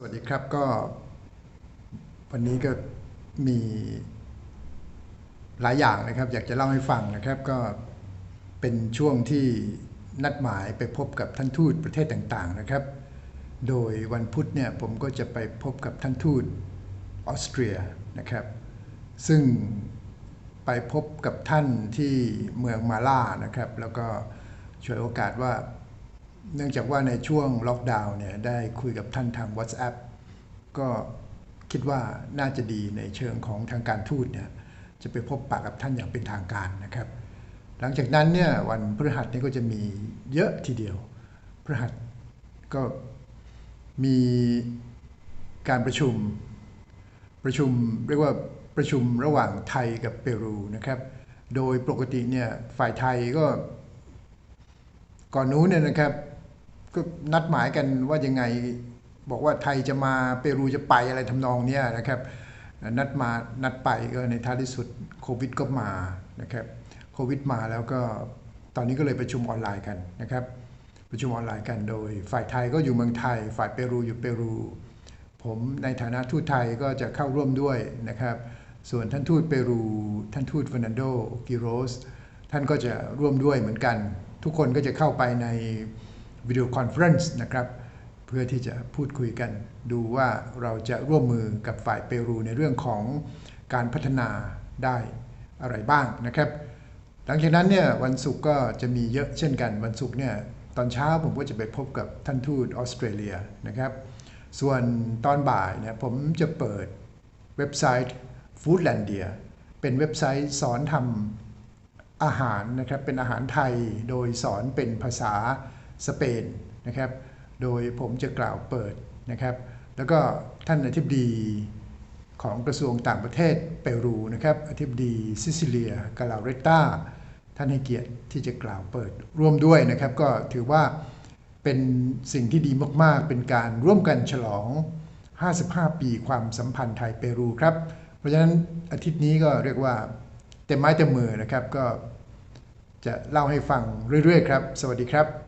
สวัสดีครับก็วันนี้ก็มีหลายอย่างนะครับ อยากจะเล่าให้ฟังนะครับก็เป็นช่วงที่นัดหมายไปพบกับท่านทูตประเทศต่างๆนะครับ โดยวันพุธเนี่ยผมก็จะไปพบกับท่านทูตออสเตรียนะครับ ซึ่งไปพบกับท่านที่เมืองมาล่านะครับ แล้วก็ช่วยโอกาสว่า เนื่องจากว่าในช่วงล็อกดาวน์เนี่ยได้คุยกับท่านทาง WhatsApp ก็คิดว่าน่าจะดีในเชิงของทางการทูตเนี่ยจะไปพบปะกับท่านอย่างเป็นทางการนะครับ หลังจากนั้นเนี่ยวันพฤหัสนี้ก็จะมีเยอะทีเดียวพฤหัสก็มีการประชุมประชุมเรียกว่าประชุมระหว่างไทยกับเปรูนะครับ โดยปกติเนี่ยฝ่ายไทยก็ก่อนนู้นเนี่ยนะครับ ก็นัดหมายกันว่ายังไงบอกว่าไทยจะมาเปรูจะไปอะไรทำนองเนี้ยนะครับนัดมานัดไปก็ในท้ายที่สุดโควิดก็มานะครับโควิดมาแล้วก็ตอนนี้ก็เลยประชุมออนไลน์กันนะครับ ประชุมออนไลน์กันโดย ฝ่ายไทยก็อยู่เมืองไทย ฝ่ายเปรูอยู่เปรู ผมในฐานะทูตไทยก็จะเข้าร่วมด้วยนะครับ ส่วนท่านทูตเปรู ท่านทูตเฟร์นันโดกิโรสท่านก็จะร่วมด้วยเหมือนกัน ทุกคนก็จะเข้าไปใน วิดีโอคอนเฟรนซ์นะครับ เพื่อที่จะพูดคุยกันดูว่าเราจะร่วมมือกับฝ่ายเปรูในเรื่องของการพัฒนาได้อะไรบ้างนะครับ หลังจากนั้นเนี่ยวันศุกร์ก็จะมีเยอะเช่นกัน วันศุกร์เนี่ยตอนเช้าผมก็จะไปพบกับท่านทูตออสเตรเลียนะครับ ส่วนตอนบ่ายเนี่ยผมจะเปิดเว็บไซต์ Foodlandia เป็นเว็บไซต์สอนทำอาหารนะครับ เป็นอาหารไทยโดยสอนเป็นภาษา สเปนนะครับ โดยผมจะกล่าวเปิดนะครับ แล้วก็ท่านอธิบดีของกระทรวงต่างประเทศเปรูนะครับอธิบดีซิซิเลียกาลาเรตตาท่านให้เกียรติที่จะกล่าวเปิดร่วมด้วยนะครับ ก็ถือว่าเป็นสิ่งที่ดีมากๆ เป็นการร่วมกันฉลอง 55 ปีความสัมพันธ์ไทยเปรูครับ เพราะฉะนั้นอาทิตย์นี้ก็เรียกว่าเต็มไม้เต็มมือนะครับก็จะเล่าให้ฟังเรื่อยๆ ครับ สวัสดีครับ